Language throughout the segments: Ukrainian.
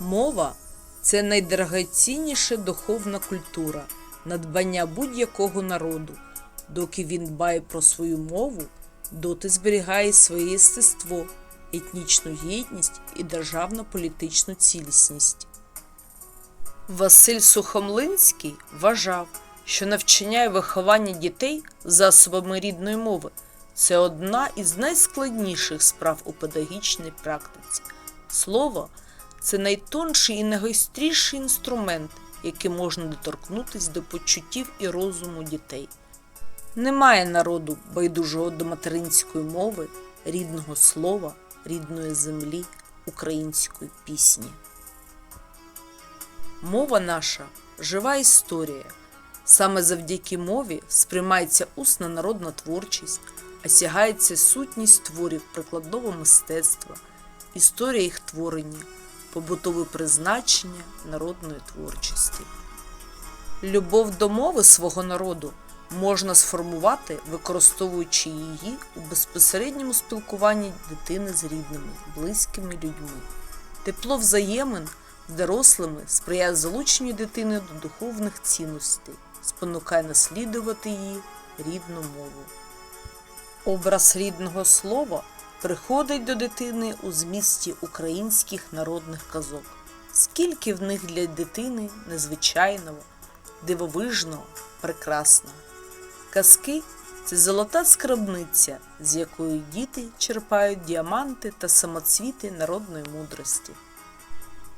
Мова це найдорогоцінніша духовна культура, надбання будь-якого народу. Доки він дбає про свою мову, доти зберігає своє єстество, етнічну єдність і державно-політичну цілісність. Василь Сухомлинський вважав, що навчання і виховання дітей засобами рідної мови це одна із найскладніших справ у педагогічній практиці. Слово це найтонший і найгостріший інструмент, яким можна доторкнутися до почуттів і розуму дітей. Немає народу байдужого до материнської мови, рідного слова, рідної землі, української пісні. Мова наша жива історія. Саме завдяки мові сприймається усна народна творчість, осягається сутність творів прикладного мистецтва, історія їх творення, побутове призначення народної творчості. Любов до мови свого народу можна сформувати, використовуючи її у безпосередньому спілкуванні дитини з рідними, близькими людьми. Тепло взаємин з дорослими сприяє залученню дитини до духовних цінностей, спонукає наслідувати її рідну мову. Образ рідного слова приходить до дитини у змісті українських народних казок. Скільки в них для дитини незвичайного, дивовижного, прекрасного. Казки це золота скарбниця, з якої діти черпають діаманти та самоцвіти народної мудрості.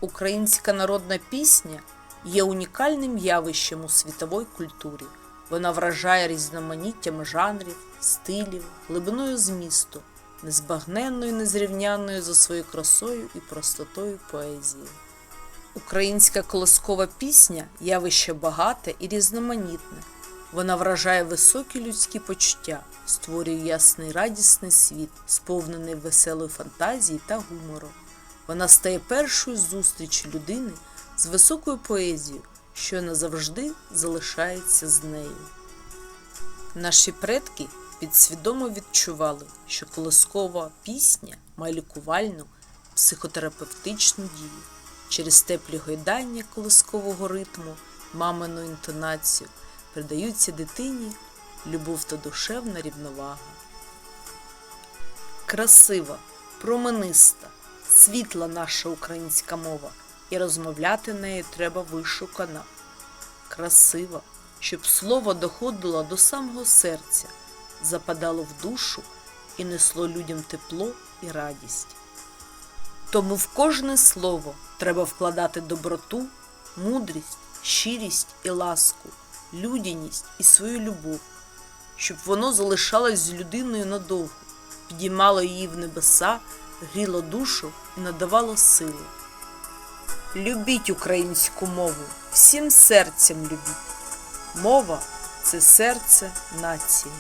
Українська народна пісня є унікальним явищем у світовій культурі. Вона вражає різноманіттями жанрів, стилів, глибиною змісту, незбагненною, незрівнянною за своєю красою і простотою поезії. Українська колоскова пісня явище багате і різноманітне. Вона вражає високі людські почуття, створює ясний радісний світ, сповнений веселої фантазії та гумору. Вона стає першою зустрічю людини з високою поезією, що назавжди залишається з нею. Наші предки підсвідомо відчували, що колоскова пісня має лікувальну, психотерапевтичну дію через теплі гойдання колоскового ритму, мамину інтонацію передаються дитині любов та душевна рівновага. Красива, промениста, світла наша українська мова, і розмовляти нею треба вишукана. Красива, щоб слово доходило до самого серця, западало в душу і несло людям тепло і радість. Тому в кожне слово треба вкладати доброту, мудрість, щирість і ласку, людяність і свою любов, щоб воно залишалось з людиною надовго, підіймало її в небеса, гріло душу і надавало силу. Любіть українську мову, всім серцем любіть. Мова це серце нації.